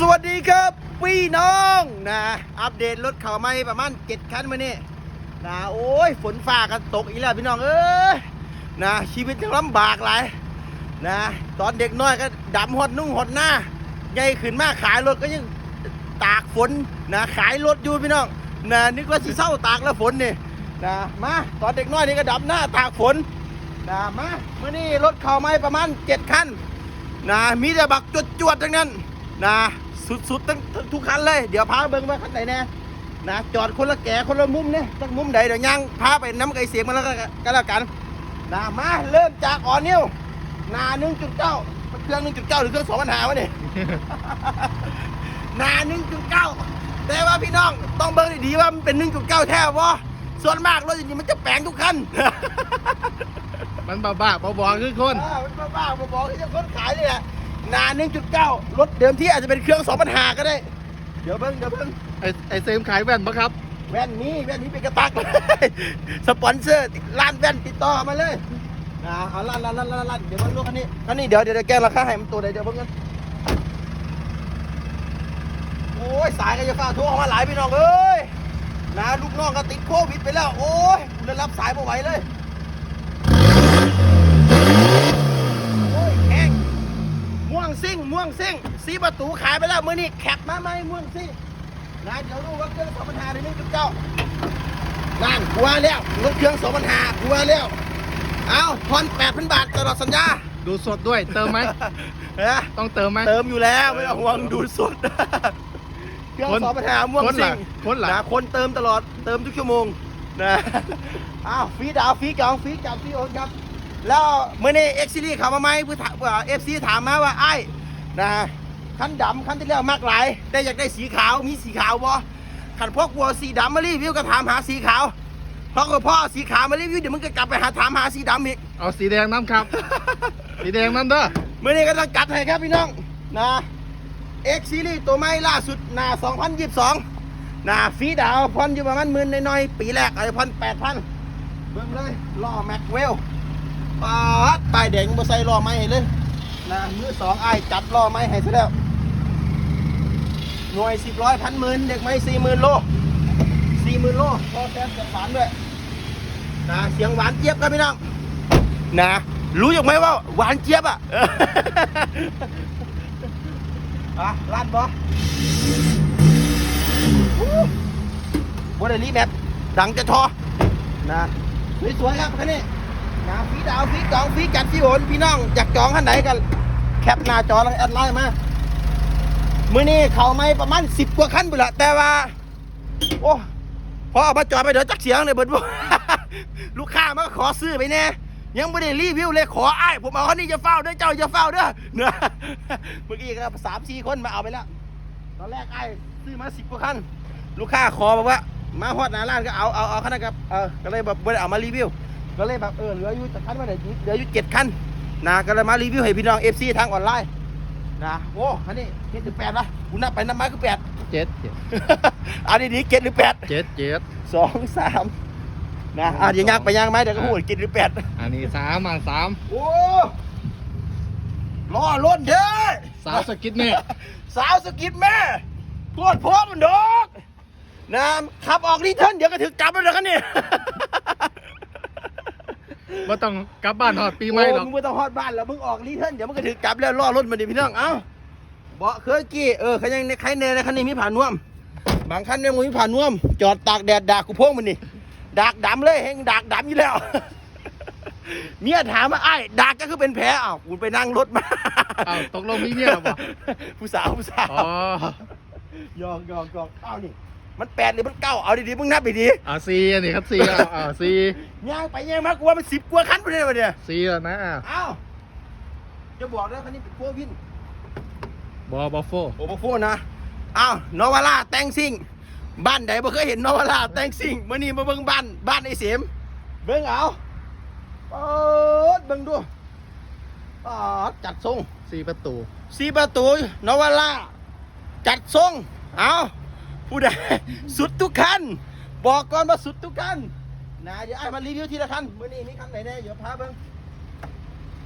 สวัสดีครับพี่น้องนะอัปเดตรถเขาไม่ประมาณเจ็ดคันมาเนี่นะโอ้ยฝนฟ้ากันตกอีกแล้วพี่น้องเอ้ยนะชีวิตยังลำบากหลายนะตอนเด็กน้อยก็ดำหดนุ่งหดหน้าใหญ่ขึ้นมาขายรถก็ยังตากฝนนะขายรถอยู่พี่น้องนะนึกว่าสิเศร้าตากแล้วฝนนี่นะมาตอนเด็กน้อยนี่ก็ดำหน้าตากฝนนะมาเมื่อนี้รถเขาไม่ประมาณเจ็ดคันนะมีแต่บักจวดจวดๆทั้งนั้นนะ สุดๆทั้งทุกคันเลย เดี๋ยวพาเบิ่งว่าคันไหนแน่นะจอดคนละแก่คนละมุมเนี่ยตั้งมุมใดเดี๋ยวย่างพาไปน้ำไก่เสียงมาแล้วก็แล้วกันนะมาเริ่มจากอ่อนนิ้วหนาหนึ่งจุดเก้าเครื่องหนึ่งจุดเก้าหรือเครื่องสองปัญหาวะเนี่ยหนาหนึ่งจุดเก้าแต่ว่าพี่น้องต้องเบิ่งดีๆว่ามันเป็นหนึ่งจุดเก้าแท้วะส่วนมากรถอย่างนี้มันจะแปลงทุกคันมันบ้าบ้าๆบอๆคือคนอ่ามันบ้าๆบอๆที่จะคนขายเลยแหละห นา1.9 รถเดิมที่อาจจะเป็นเครื่อง2ปัญหาก็ได้ เดี๋ยวเบิ้งเดี๋ยวเบิ้งไอไอเซมขายแว่นปะครับ แว่นนี้แว่นนี้เป็นกระตักสปอนเซอร์ร้านแว่นติดต่อมาเลยนะเอาร้านร้านร้านร้านร้านเดี๋ยวมันลูกคันนี้คันนี้เดี๋ยวเดี๋ยวเดี๋ยวแก้ราคาให้มันตัวใดเดี๋ยวเบิ้งกันโอ้ยสายก็จะฟ้าโทรเข้ามาหลายพี่น้องเอ้ยนะลูกน้องก็ติดโควิดไปแล้ว โอ้ยเลยรับสายไม่ไหวเลย โอ้ยแข็งม่วง ซิ่งม่วงซิ่งสีประตูขายไปแล้วมือนี้แคปมาไหมม่วงซิ่งนะเดี๋ยวดูว่าเครื่องสองพันห้าในนี้จุดเก้านั่นกลัวแล้วรถเครื่องสองพันห้ากลัวแล้วเอาผ่อนแปดพันบาทตลอดสัญญาดูสดด้วยเติมไหมเอ้ยต้องเติมไหมเติมอยู่แล้วไม่ต้องห่วงดูสดเครื่องคนสองพันห้าม่วงคนซิ่ล่ะงคนล่ะนะคนเติมตลอดเติมทุกชั่วโมงนะอ้าวฟรีดาวฟรีจองฟรีจับฟรีโอนครับ แล้วเมื่อนี้เอ็กซ์ซีรีส์เขามาไหมเพื่อถามเอฟซีถามมาว่าไอ้ายนะคันดำคันที่แล้วมากหลาย แต่อยากได้สีขาวมีสีขาวบ่ขันพวกวัวสีดำมารีวิวก็ถามหาสีขาวเพราะก็พ่อสีขาวมารีวิวเดี๋ยวมึงก็กลับไปหาถามหาสีดำอีกเอาสีแดงน้ำครับ สีแดงน้ำเด้อเมื่อนี้ก็ต้องกัดให้ครับพี่น้องนะเอ็กซ์ซีรีส์ตัวใหม่ล่าสุดหนา2022นะฟรีดาวพอนอยู่ประมาณหมื่นน้อยๆปีแรกไอ้พอน8,000เบิ่งเลยล้อแม็กเวล ปาดป้ายแดงบ่ใส่ล้อไม้ให้เลยนะมือสองไอ้จัดล้อไม้ให้ซะแล้วหน่วยสิบร้อยพันหมื่นเด็กไม้สี่หมื่นโลสี่หมื่นโลพอแซมเสียงหวานด้วยนะเสียงหวานเจี๊ยบครับพี่น้องนะรู้อยู่ไหมว่าหวานเจี๊ยบอะอะลาดบ่บ่ได้รีแมปดังจะทอนะสวยๆครับคันนี้ นะฟีดาวฟีจองฟีจัดฟีโอนพี่น้องอยากจองคันไหนกันแคปหน้าจอแล้วแอดไลน์มามื้อนี้เขาไม่ประมาณสิบกว่าคันไปละแต่ว่า โอ้พอเอามาจอดไปเดี๋ยวจักเสียงเลยเบิดบ่ลูกค้ามาขอซื้อไปแน่ยังไม่ได้รีวิวเลยขอไอ้ผมเอาคันนี้จะเฝ้าเด้อเจ้าจะเฝ้าเด้อเนอเมื่อกี้ก็สามสี่คนมาเอาไปแล้วตอนแรกไอ้ซื้อมาสิบกว่าคันลูกค้าขอบอกว่า มาฮอดหน้าร้านก็เอาเอาเอาคันนั้นครับเออก็เลยแบบไม่ได้เอามารีวิว ก็เลยแบบเออเหลืออยู่แต่คันมาเหลืออยู่เหลืออยู่เจ็ดคันนะก็เลยมารีวิวให้พี่น้องเอฟซีทางออนไลน์นะโอ้คันนี้เจ็ดหรือแปดวะคุณนับไปนับมาคือแปดเจ็ดเจ็ดอันนี้ดีเจ็ดหรือแปดเจ็ดเจ็ดสองสามนะอะเดี๋ยวย่างไปย่างไหมเดี๋ยวก็พูดเจ็ดหรือแปดอันนี้สามอะสามโอ้ล้อล้นเด้อสาวสกิดเนี่ยสาวสกิดแม่โคตรพร้อมมันดอกนะขับออกรีเทิร์นเดี๋ยวก็ถึงจับแล้วนะครับเนี่ ยว่าต้องกลับบ้านหอดปีใหม่หรอกโมึงไม่ต้องฮอดบ้านแล้วมึงออกรีเทิร์นเดี๋ยวมึงก็ถึงกลับแล้วล่อรถมาดิพี่น้อง เอ้าเบาะเคยกี้เออเขายังในใครในในคันนี้มีผ่านน่วม บางคันเนี่ยมึงมีผ่านน่วม จอดตากแดดดากกูโพ่งมันนี่ดากดำเลยเฮงดากดำอยู่แล้ว เมียถามว่าไอ้ายดากก็คือเป็นแผลอ้าวกูไปนั่งรถมาอ้าวตกลงมีเมียแล้วบ่ผู้สาวผู้สาวอ๋อ หยอกหยอกหยอกเอานี่ มันแปดหรือมันเก้าเอาดีๆมึงนับดีอ่าซีอันนี้ครับซีอะอ่าซีๆย่างไปย่างมากูว่ามันสิบกว่าคันไปเลยวะเนี่ยซีแล้วนะอะเอ้าจะบอกนะคันนี้เป็นโฟวินบอบอโฟโอ้โหโฟนะเอ้านอวาร่าแต่งซิ่งบ้านไหนบ่เคยเห็นนอวาร่าแต่งซิ่งมื่อนี้มาเบิ่งบ้านบ้านไอ้เสียมเบิ่งเอาเปิดเบิ่งดูปาดจัดทรงซีประตูสีประตูนอวาร่าจัดทรงเอา ผู้ใดสุดทุกคัน บอกก่อนว่าสุดทุกคันนะเดี๋ยวไอ้มารีวิวทีละคันมื่อนี้มีคันไหนแน่เดี๋ยวพาเบิ่ง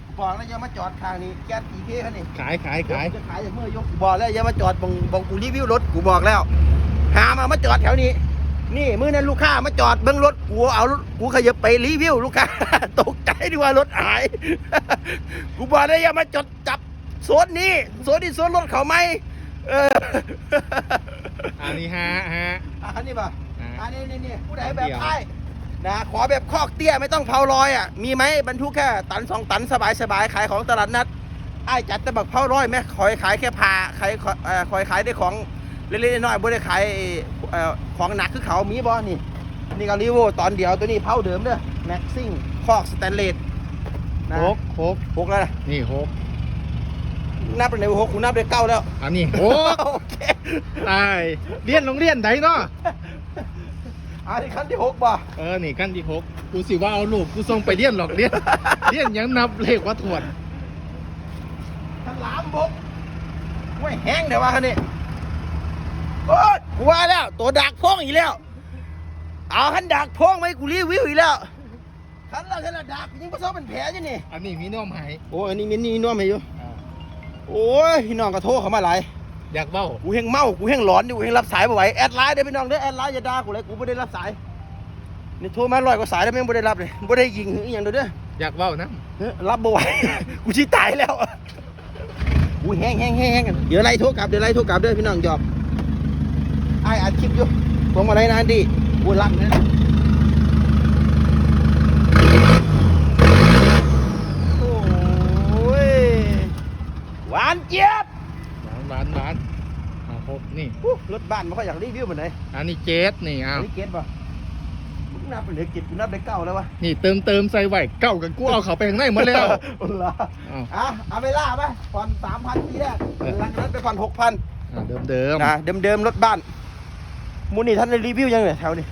อุปบอกแล้วอย่ามาจอดทางนี้แก๊สอีเคคันนี้ขายขายขายจะขายจากเมื่อยกกูบอกแล้วอย่ามาจอดบงบงกูรีวิวรถกูบอกแล้ว หามามาจอดแถวนี้ นี่มือนั้นลูกค้ามาจอดเบิ้งรถกูเอารถกูขยับไปรีวิวลูกค้าตกใจดีว่ารถหาย กูบอกแล้วอย่ามาจอดจับโซนนี้โซนนี้โซนรถเขาไหมเออ อันนี้ฮะฮะ อะอันนี้ป่ะอ่าอันนี้นี่นี่ผู้ใดอันแบเดีบยวไอ้นะขอแบบคอกเตี้ยไม่ต้องเผาลอยอะมีไหมบรรทุกแค่ตันสองตันสบายสบายขายของตลาดนัดไอ้จัดแต่บักเผาลอยไหมคอยขายแค่พาขายเอ่อคอยขายได้ของเล็กๆน้อยๆบ่ได้ขายเอ่อของหนักคือเขามีบ่นี่ นี่ก็รีโวตอนเดียวตัวนี้เผาเดิมเด้อแม็กซิ่งคอกสแตนเลสนะหกหกหกแล้วนะนี่หก นับเป็นไหนหกกูนับได้เก้าแล้วอันนี้หกโอเคตายเรียนโรงเรียนไหนเนาะอันนี้ขั้นที่หกบ่เออนี่กันที่หกกูสิว่าเอาลูกกูส่งไปเรียนหรอกเรียนเรียนยังนับเลขว่าถวดฉลามบกห้วยแห้งเดี๋ยวว่าคันนี้โอ๊ยกูว่าแล้ว ตัวดักพงอีกแล้ว เอาขันดักพงไหมกูรีวิวอีกแล้วขันละขันละดักยังผสมเป็นแผลอยู่นี่ อันนี้มีน้อมหายโอ้ยอันนี้มีนี่น่วมให้อยู่อ่า โอ้ยพี่น้องก็โทรเข้ามาหลายอยากเบ้ากูเฮงเมากูเฮงหลอนอยู่กูเฮงรับสายไม่ไหวแอดไลน์เด้อพี่น้องเด้อแอดไลน์อย่าด่ากูเลยกูไม่ได้รับสายนี่โทรมาร้อยกว่าสายแล้วแม่งไม่ได้รับเลยไม่ได้ยิงอหย่างเดียวเด้ออยากเบ้านะเฮ้ยรับบ่ไหว กูชี้ตายแล้วอุ้ยแห้งแห้งแห้งแห้งเดี๋ยวไล่โทรกลับเดี๋ยวไล่โทรกลับเด้อพี่น้องหยอกไอ้อัดคลิปอยู่ผมอะไรนานดีกูรักนะโอ้ยหวานเจี๊ยบ หวานหวานหวานอ่าหกนี่ อู้รถบ้านไม่ค่อยอยากรีวิวเหมือนไหนอันนี้เจ็ดนี่เอาอันนี้เกตป่ะกูนับไปเหลือเก็บกูนับได้เก้าแล้ววะนี่เติมเติมใส่ไหวเก้ากับกูเอาเขาไปข้างในหมดแล้วเอาเหรออ้าว อะเอาไปล่าไปผ่อนสามพันทีแรกหลังจากนั้นไปผ่อนหกพันอ่าเดิมเดิมนะเดิมๆรถบ้านมูนี่ท่านได้รีวิวยังเนี่ยแถวนี้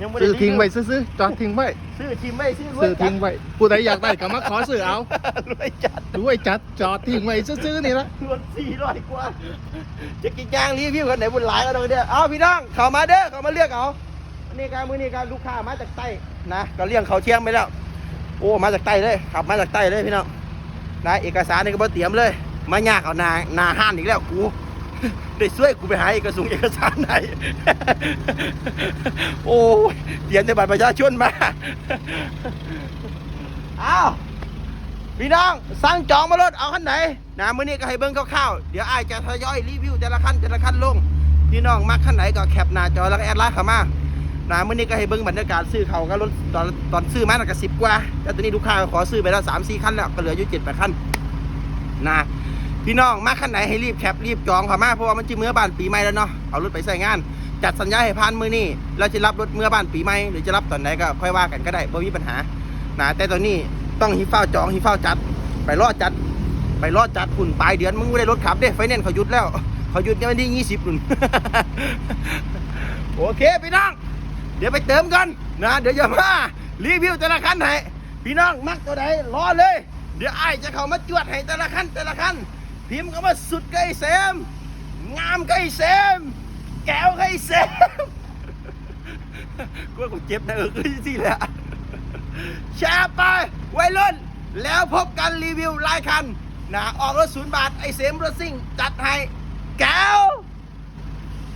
ยังไม่ได้ซื้อรีวิวทิ้งไว้ซื้อๆจอดทิ้งไว้ซื้อชิมไม่ซื้อรวยซื้อทิ้งไว้ผู้ใดอยากได้ก็มาขอซื้อเอารวยจัดด้วยจัดจอดทิ้งไว้ซื้อๆนี่ละรถสี่ร้อยกว่าจะกินยางรีวิวกันไหนบุญหลายก็ต้องเด้อเอาพี่น้องเข้ามาเด้อเข้ามาเลือกเอาอันนี่การมือนี่การลูกค้ามาจากใต้นะก็เลี้ยงเขาเที่ยงไปแล้ว โอ้มาจากใต้เลยขับมาจากใต้เลยพี่น้องนะเอกสารนี่ก็บ่เตรียมเลย มายากเอาหนาหนาห้านอีกแล้วกู ได้ช่วยกูไปหาเอกสารเอกสารไหน โอ้ยเตรียมในบัตรประชาชนมา อ้าว พี่น้องสั่งจองมารถเอาคันไหนนะมื้อนี้ก็ให้เบิ่งคร่าวๆ เดี๋ยวอ้ายจะทยอยรีวิวแต่ละคันแต่ละคันลง พี่น้องมักคันไหนก็แคปหน้าจอแล้วก็แอดไลน์เข้ามานะมื้อนี้ก็ให้เบิ่งบรรยากาศซื้อเขาก็รถตอนตอนซื้อมาน่ะก็สิบกว่าแต่ตอนนี้ลูกค้าก็ขอซื้อไปแล้วสามสี่คันแล้วก็เหลืออยู่เจ็ดแปดคันนะ พี่น้องมาคันไหนให้รีบแคปรีบจองเขามาเพราะว่ามันจะเมื่อบ้านปีใหม่แล้วเนาะเอารถไปใส่งาน จัดสัญญาให้ผ่านมือนี้แล้วจะรับรถเมื่อบ้านปีใหม่หรือจะรับตอนไหนก็ค่อยว่ากันก็ได้บ่มีปัญหานะแต่ตอนนี้ต้องหิฟ้าวจองหิฟ้าวจัด ไปรอจัด ไปรอจัดฝุ่นปลายเดือนมึงไม่ได้รถขับเด้ไฟแนนซ์เขาหยุดแล้วเขาหยุดในวันที่ยี่สิบนุ่นโอเคพี่น้อง เดี๋ยวไปเติมกันนะ เดี๋ยวจะมารีวิวแต่ละคันให้พี่น้องมักตัวใดรอเลย เดี๋ยวไอ้จะเข้ามาจวดให้แต่ละคันแต่ละคัน พิมพ์ก็มาสุดไก่เซม งามไก่เซม แก้วไก่เซมกูกูเจ็บนะเออคือสิแหละแชร์ไปวัยรุ่น แล้วพบกันรีวิวรายคันนะออกรถศูนย์บาท ไอเสมรถซิ่ง จัดให้แก้ว